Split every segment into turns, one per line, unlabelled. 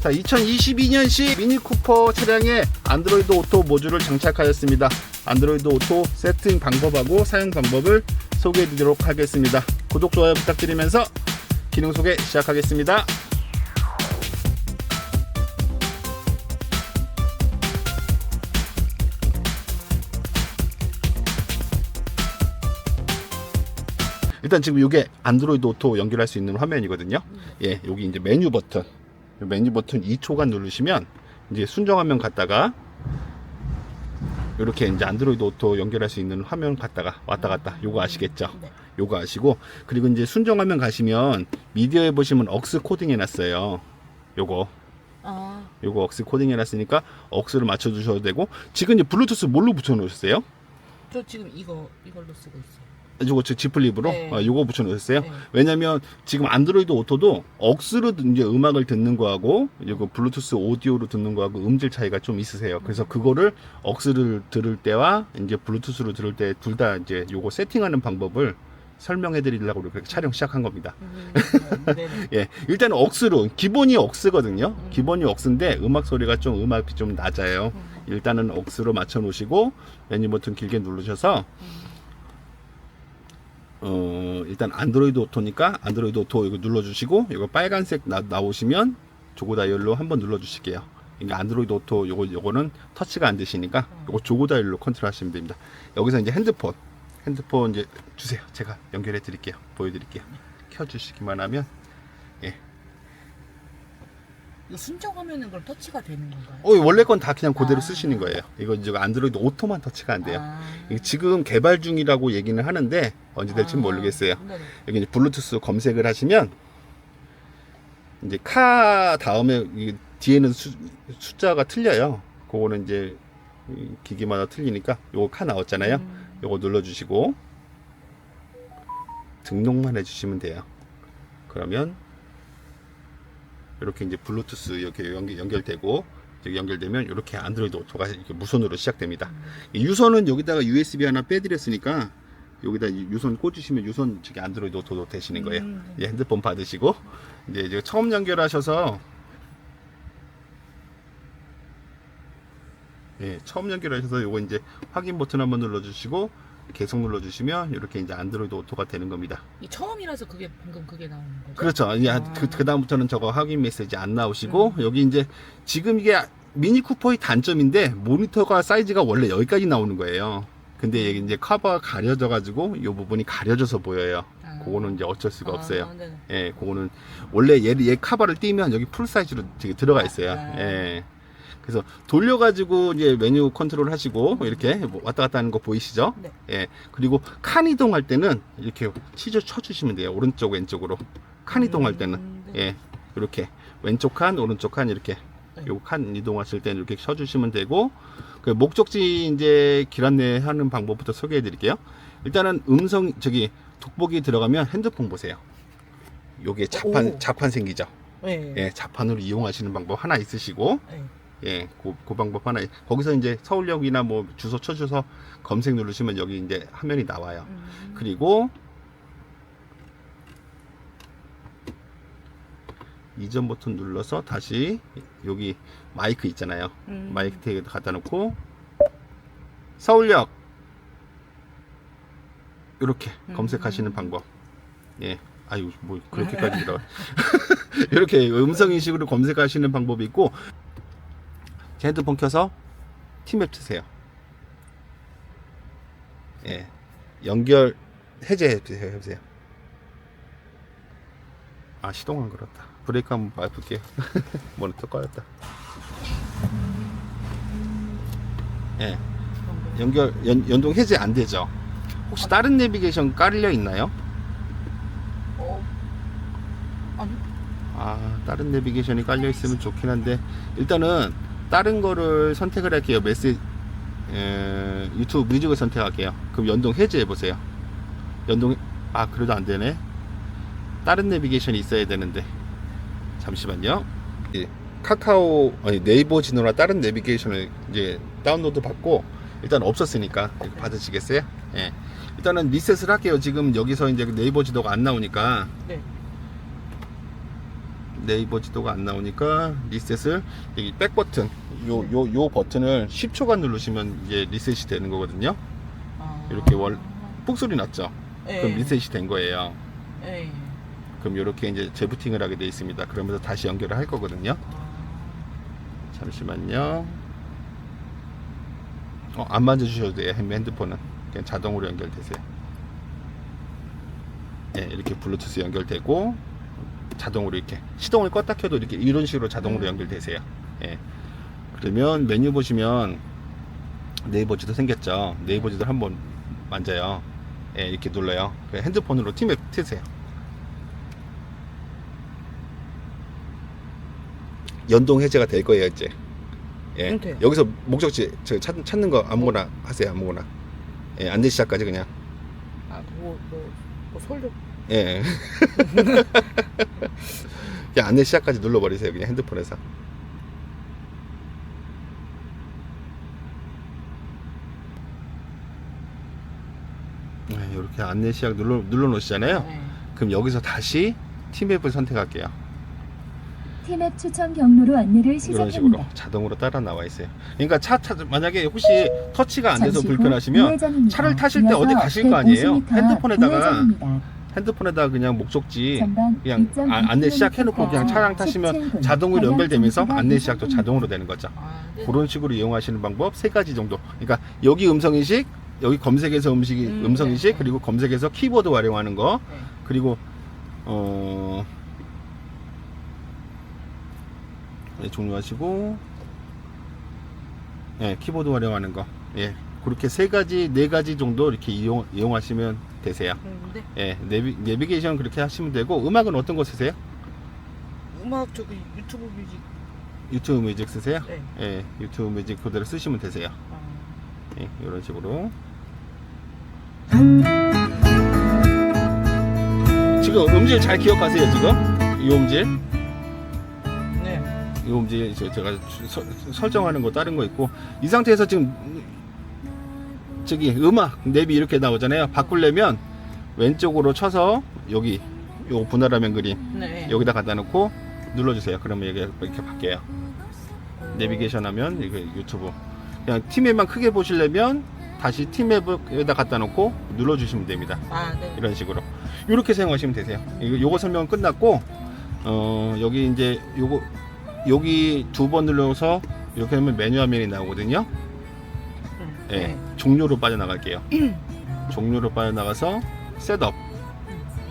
자, 2022년식 미니 쿠퍼 차량에 안드로이드 오토 모듈을 장착하였습니다. 안드로이드 오토 세팅 방법하고 사용 방법을 소개해 드리도록 하겠습니다. 구독, 좋아요 부탁드리면서 기능 소개 시작하겠습니다. 일단 지금 이게 안드로이드 오토 연결할 수 있는 화면이거든요. 예, 여기 이제 메뉴 버튼. 이 메뉴 버튼 2초간 누르시면 이제 순정 화면 갔다가 이렇게 이제 안드로이드 오토 연결할 수 있는 화면 갔다가 왔다 갔다 요거 아시겠죠?
네.
요거 아시고 그리고 이제 순정 화면 가시면 미디어에 보시면 억스 코딩 해놨어요. 요거
아,
요거 억스 코딩 해놨으니까 억스를 맞춰 주셔도 되고 지금 이제 블루투스 뭘로 붙여 놓으셨어요?
저 지금 이거 이걸로 쓰고 있어요.
요거 저 지플립으로
네.
아, 요거 붙여 놓으셨어요?
네.
왜냐면 지금 안드로이드 오토도 억스로 이제 음악을 듣는 거하고 이거 블루투스 오디오로 듣는 거하고 음질 차이가 좀 있으세요. 그래서 그거를 억스를 들을 때와 이제 블루투스로 들을 때 둘 다 이제 요거 세팅하는 방법을 설명해 드리려고 이렇게 촬영 시작한 겁니다.
음, 네네.
예. 일단 억스로 기본이 억스거든요. 기본이 억스인데 음악 소리가 좀 음악이 좀 낮아요. 일단은 억스로 맞춰 놓으시고 메뉴 버튼 길게 누르셔서 어, 일단 안드로이드 오토니까 안드로이드 오토 이거 눌러주시고 이거 빨간색 나, 나오시면 조고 다이얼로 한번 눌러주실게요. 이게 안드로이드 오토 요거 요거는 터치가 안 되시니까 요거 조고 다이얼로 컨트롤 하시면 됩니다. 여기서 이제 핸드폰 핸드폰 이제 주세요. 제가 연결해 드릴게요. 보여드릴게요. 켜주시기만 하면
이거 순정하면은 그럼 터치가 되는 건가요?
어, 원래 건 다 그냥 그대로
아.
쓰시는 거예요. 이거 이제 안드로이드 오토만 터치가 안 돼요.
아,
이게 지금 개발 중이라고 얘기는 하는데 언제 될지 는
아,
모르겠어요.
네네.
여기 이제 블루투스 검색을 하시면 이제 카 다음에 이 뒤에는 수, 숫자가 틀려요. 그거는 이제 이 기기마다 틀리니까 요거 카 나왔잖아요.
음,
요거 눌러주시고 등록만 해주시면 돼요. 그러면 이렇게 이제 블루투스 이렇게 연결, 이제 연결되면 이렇게 안드로이드 오토가 이렇게 무선으로 시작됩니다. 이 유선은 여기다가 USB 하나 빼드렸으니까 여기다 이 유선 꽂으시면 유선 저기 안드로이드 오토도 되시는 거예요.
음,
예, 핸드폰 받으시고 이제, 이제 처음 연결하셔서 예, 처음 연결하셔서 요거 이제 확인 버튼 한번 눌러주시고 계속 눌러주시면 이렇게 이제 안드로이드 오토가 되는 겁니다.
이 처음이라서 그게 방금 그게 나오는 거죠?
그렇죠. 이제
아.
그, 그 다음부터는 저거 확인 메시지 안 나오시고 여기 이제 지금 이게 미니 쿠퍼의 단점인데 모니터가 사이즈가 원래 여기까지 나오는 거예요. 근데 이게 이제 커버가 가려져 가지고 이 부분이 가려져서 보여요.
아.
그거는 이제 어쩔 수가
아,
없어요.
네네.
예, 그거는 원래 얘, 얘 카바를 띄면 여기 풀 사이즈로 들어가 있어요.
아.
예. 그래서 돌려가지고 이제 메뉴 컨트롤 하시고 이렇게 뭐 왔다 갔다 하는 거 보이시죠?
네.
예. 그리고 칸 이동할 때는 이렇게 치즈 쳐주시면 돼요. 오른쪽 왼쪽으로 칸 이동할 때는
음, 네.
예, 이렇게 왼쪽 칸 오른쪽 칸 이렇게
네.
요칸 이동하실 때는 이렇게 쳐주시면 되고 그 목적지 이제 길 안내하는 방법부터 소개해 드릴게요. 일단은 음성 저기 돋보기 들어가면 핸드폰 보세요. 요게 자판
오.
자판 생기죠.
네.
예, 자판으로 이용하시는 방법 하나 있으시고
네.
예, 그, 그 방법 하나 거기서 이제 서울역이나 뭐 주소 쳐주서 검색 누르시면 여기 이제 화면이 나와요.
음,
그리고 이전 버튼 눌러서 다시 여기 마이크 있잖아요.
음.
마이크 태그 갖다 놓고 서울역 이렇게
음.
검색하시는 방법. 예. 아유 뭐 그렇게까지 들어. 이렇게 음성 인식으로 검색하시는 방법이 있고 제 핸드폰 켜서 티맵 트세요. 예. 연결 해제해 주세요. 해보세요. 아 시동안 걸었다. 브레이크 한번 밟을게요. 모니터 꺼였다. 예. 연결 연, 연동 해제 안 되죠. 혹시 다른 내비게이션 깔려 있나요?
어, 아니,
아 다른 내비게이션이 깔려 있으면 좋긴 한데 일단은 다른 거를 선택을 할게요. 메시지 에, 유튜브 뮤직을 선택할게요. 그럼 연동 해제해 보세요. 연동 아 그래도 안 되네. 다른 내비게이션이 있어야 되는데 잠시만요. 예, 카카오 아니 네이버 진호나 다른 내비게이션을 이제 다운로드 받고 일단 없었으니까 받으시겠어요? 예. 일단은 리셋을 할게요. 지금 여기서 이제 네이버 지도가 안 나오니까
네.
네이버 지도가 안 나오니까 리셋을 여기 백 버튼 요 요 요 버튼을 10초간 누르시면 이제 리셋이 되는 거거든요.
아.
이렇게 월- 뽁 소리 났죠.
예.
그럼 리셋이 된 거예요.
예.
그럼 이렇게 이제 재부팅을 하게 돼 있습니다. 그러면서 다시 연결을 할 거거든요.
아.
잠시만요. 어, 안 만져주셔도 돼요. 핸- 핸드폰은 그냥 자동으로 연결되세요. 네, 이렇게 블루투스 연결되고 자동으로 이렇게 시동을 껐다 켜도 이렇게 이런 식으로 자동으로
음.
연결되세요. 예. 그러면 메뉴 보시면 네이버 지도 생겼죠. 네이버 지도 한번 만져요. 예, 이렇게 눌러요. 그냥 핸드폰으로 팀앱 트세요. 연동 해제가 될 거예요, 이제. 예.
응, 돼요.
여기서 목적지 저 찾, 찾는 거 아무거나 하세요, 아무거나. 예, 안내 시작까지 그냥.
아, 뭐, 뭐, 뭐 솔로.
예. 그냥 안내 시작까지 눌러버리세요, 그냥 핸드폰에서. 네, 이렇게 안내 시작 눌러, 눌러 놓으시잖아요.
예.
그럼 여기서 다시 팀앱을 선택할게요.
티맵 추천 경로로 안내를
이런 식으로
시작합니다.
자동으로 따라 나와 있어요. 그러니까 차, 차 만약에 혹시 터치가 안 돼서
잠시 후
불편하시면
우회전입니다.
차를 타실 때 어디
이어서
가실 거 아니에요?
150m
핸드폰에다가
우회전입니다.
핸드폰에다 그냥 목적지 그냥
2.2
아- 안내 시작해놓고 그냥 차량 타시면
17분.
자동으로 연결되면서 안내 시작도. 자동으로 되는 거죠.
아, 네.
그런 식으로 이용하시는 방법 세 가지 정도. 그러니까 여기 음성 인식, 여기 검색에서 음식이
음, 네,
인식,
네.
그리고 검색에서 키보드 활용하는 거,
네.
그리고 어 네, 종료하시고 예, 키보드 활용하는 거. 예. 그렇게 세 가지, 네 가지 정도 이렇게 이용, 이용하시면 되세요.
음, 네.
예, 내비, 내비게이션 그렇게 하시면 되고, 음악은 어떤 거 쓰세요?
음악 저기 유튜브 뮤직.
유튜브 뮤직 쓰세요?
네.
예, 유튜브 뮤직 그대로 쓰시면 되세요.
아,
예, 이런 식으로. 지금 음질 잘 기억하세요, 지금? 이 음질?
네.
이 음질 저- 제가 서- 설정하는 거 다른 거 있고 이 상태에서 지금 저기 음악 내비 이렇게 나오잖아요. 바꾸려면 왼쪽으로 쳐서 여기 요 분할화면 그림
네.
여기다 갖다 놓고 눌러주세요. 그러면 이게 이렇게 바뀌어요. 내비게이션 하면 이거 유튜브 그냥 팀앱만 크게 보시려면 다시 팀앱에다 갖다 놓고 눌러주시면 됩니다.
아, 네.
이런 식으로 이렇게 사용하시면 되세요. 이거 요거 설명은 끝났고 어 여기 이제 요거 여기 두 번 눌러서 이렇게 하면 메뉴 화면이 나오거든요.
음,
예,
네.
종료로 빠져나갈게요. 종료로 빠져나가서 셋업.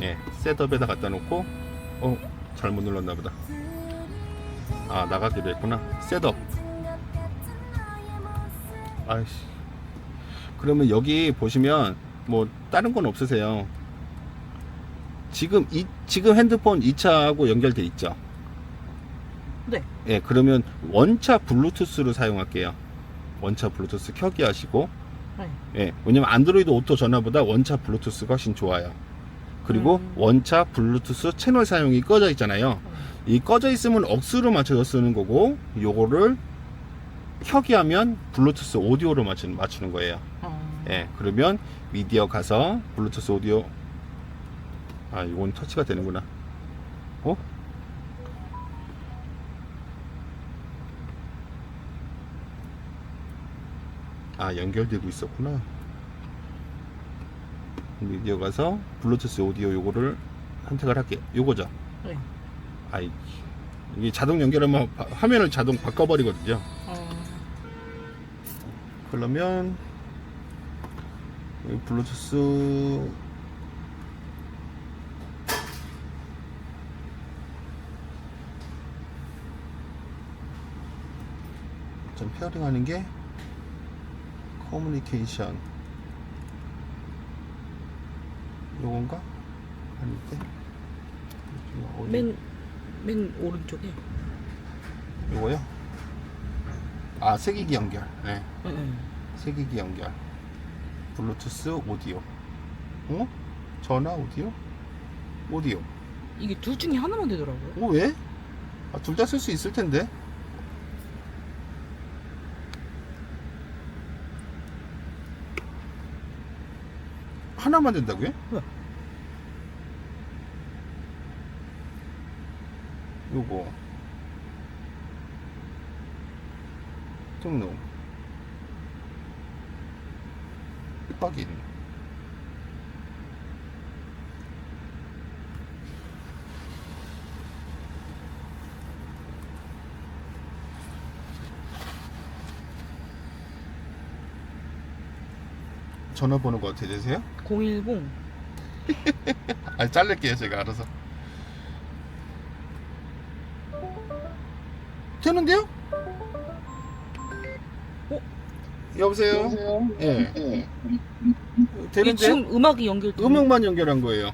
예, 셋업에다 갖다 놓고 어 잘못 눌렀나 보다. 아 나가기로 했구나. 셋업. 아이씨. 그러면 여기 보시면 뭐 다른 건 없으세요. 지금 이 지금 핸드폰 2차하고 연결돼 있죠.
네.
예, 그러면 원차 블루투스로 사용할게요. 원차 블루투스 켜기 하시고
네.
예, 왜냐면 안드로이드 오토 전화보다 원차 블루투스가 훨씬 좋아요. 그리고
음.
원차 블루투스 채널 사용이 꺼져 있잖아요. 이 꺼져 있으면 억수로 맞춰서 쓰는 거고, 요거를 켜기 하면 블루투스 오디오로 맞추는, 맞추는 거예요.
아,
예, 그러면 미디어 가서 블루투스 오디오, 아, 이건 터치가 되는구나. 어? 아, 연결되고 있었구나. 미디어 가서 블루투스 오디오 요거를 선택을 할게요. 요거죠.
네.
아이, 이게 자동 연결하면 바- 화면을 자동 바꿔버리거든요.
어,
그러면 블루투스 좀 페어링 하는 게 커뮤니케이션 요건가? 아닌데 어디?
맨, 맨 오른쪽에.
요거요? 아 세기기 연결 네.
네. 네.
세기기 연결 블루투스 오디오 어? 전화 오디오? 오디오
이게 둘 중에 하나만 되더라고요.
어 왜? 아, 둘 다 쓸 수 있을 텐데 하나만 된다고요?
왜?
요거 등록 확인 전화번호가 어떻게 되세요? 010아 자를게요 제가 알아서 되는데요?
어?
여보세요?
예이
되는데요?
지금 음악이 연결돼
음악만 연결한 거예요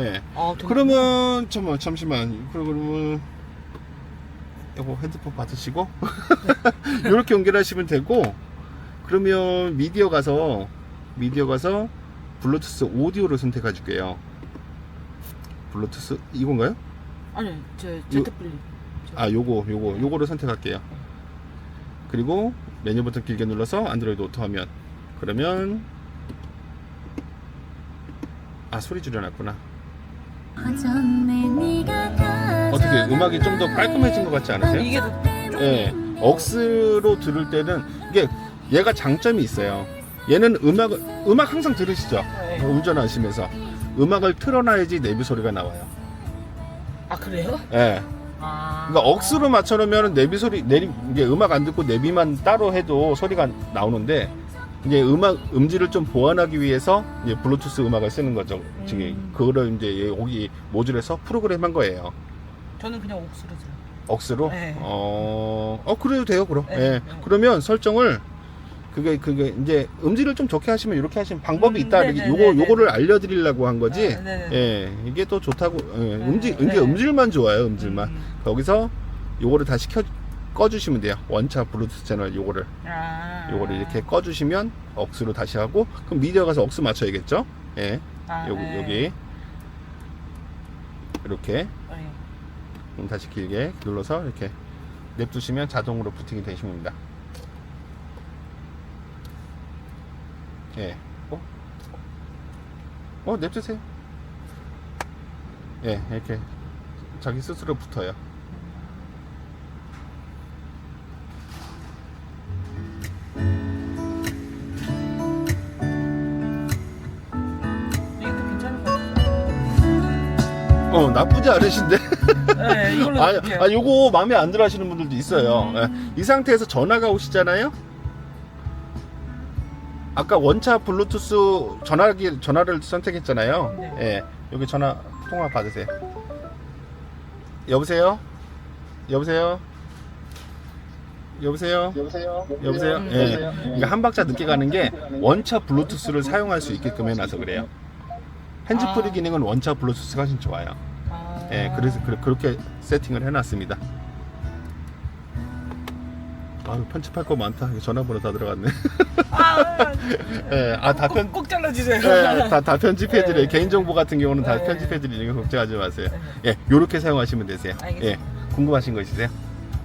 예
아, 되는구나.
그러면 잠깐만 잠시만 그러면 이거 핸드폰 받으시고 이렇게 연결하시면 되고 그러면 미디어 가서 미디어 가서 블루투스 오디오를 선택해 줄게요 블루투스 이건가요?
아니 저 제트플립
아 요거 요거 요거를 선택할게요 그리고 메뉴 버튼 길게 눌러서 안드로이드 오토 화면 그러면 아 소리 줄여놨구나 어떻게 음악이 좀 더 깔끔해진 것 같지 않으세요?
이게 더 좀-
예, 억스로 들을 때는 이게 얘가 장점이 있어요. 얘는 음악 음악 항상 들으시죠?
네.
운전하시면서 음악을 틀어놔야지 내비 소리가 나와요.
아 그래요?
예.
아
그러니까 억스로 맞춰놓으면 내비 소리 내리 이게 음악 안 듣고 내비만 따로 해도 소리가 나오는데 이제 음악 음질을 좀 보완하기 위해서 이제 블루투스 음악을 쓰는 거죠. 지금
음.
그거를 이제 여기 모듈에서 프로그램한 거예요.
저는 그냥 옥수로 들어요
억스로?
네.
어, 어, 그래도 돼요, 그럼.
네,
예.
네.
그러면 설정을, 그게, 그게, 이제, 음질을 좀 좋게 하시면 이렇게 하시면 방법이
음,
있다.
네,
이렇게
네,
요거,
네, 네,
요거를 알려드리려고 한 거지.
아, 네, 네.
예. 이게 또 좋다고, 예. 음질,
네,
이게
네.
음질만 좋아요, 음질만.
음.
거기서 요거를 다시 켜, 꺼주시면 돼요. 원차 블루투스 채널 요거를.
아
요거를 이렇게 꺼주시면 억스로 다시 하고, 그럼 미디어 가서 억스 맞춰야겠죠? 예.
아,
여기,
네.
여기. 이렇게.
네.
그럼 다시 길게 눌러서 이렇게 냅두시면 자동으로 부팅이 되십니다. 예. 어? 어, 냅두세요. 예, 이렇게 자기 스스로 붙어요. 어, 나쁘지 않으신데?
네 이걸로
아. 아, 요거 마음에 안 들어 하시는 분들도 있어요. 예. 이 상태에서 전화가 오시잖아요? 아까 원차 블루투스 전화기, 전화를 선택했잖아요.
네.
예. 여기 전화 통화 받으세요. 여보세요? 여보세요? 여보세요?
여보세요?
여보세요?
음,
예.
여보세요?
그러니까 한 박자 늦게 가는 게 원차 블루투스를 사용할 수 있게끔 해놔서 그래요. 핸즈프리
아.
기능은 원차 블루투스가 훨씬 좋아요.
아.
예, 그래서 그, 그렇게 세팅을 해놨습니다. 아유, 편집할 거 많다. 전화번호 다 들어갔네.
아,
예, 아, 다 편,
꼭, 꼭 잘라주세요.
예, 다, 다 편집해드려요.
네.
개인정보 같은 경우는 다
네.
편집해드리니까 걱정하지 마세요.
네.
예, 요렇게 사용하시면 되세요.
알겠습니다.
예, 궁금하신 거 있으세요?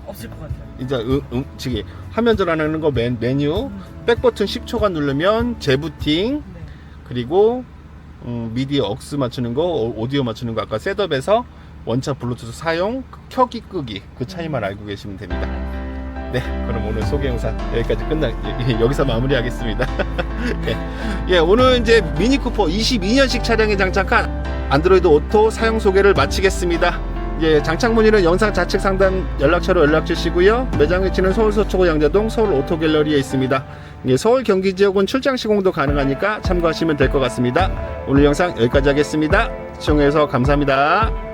없을 것 같아요.
이제, 음, 음, 저기, 화면 전환하는 거 맨, 메뉴,
음.
백버튼 10초간 누르면 재부팅,
네.
그리고 음, 미디 억스 맞추는 거, 오- 오디오 맞추는 거 아까 셋업에서 원차 블루투스 사용, 켜기 끄기 그 차이만 알고 계시면 됩니다. 네, 그럼 오늘 소개 영상 여기까지 끝나 예, 예, 여기서 마무리하겠습니다. 예, 예, 오늘 이제 미니 쿠퍼 22년식 차량에 장착한 안드로이드 오토 사용 소개를 마치겠습니다. 예, 장착 문의는 영상 좌측 상단 연락처로 연락 주시고요. 매장 위치는 서울 서초구 양재동 서울 오토 갤러리에 있습니다. 예, 서울 경기 지역은 출장 시공도 가능하니까 참고하시면 될 것 같습니다. 오늘 영상 여기까지 하겠습니다. 시청해주셔서 감사합니다.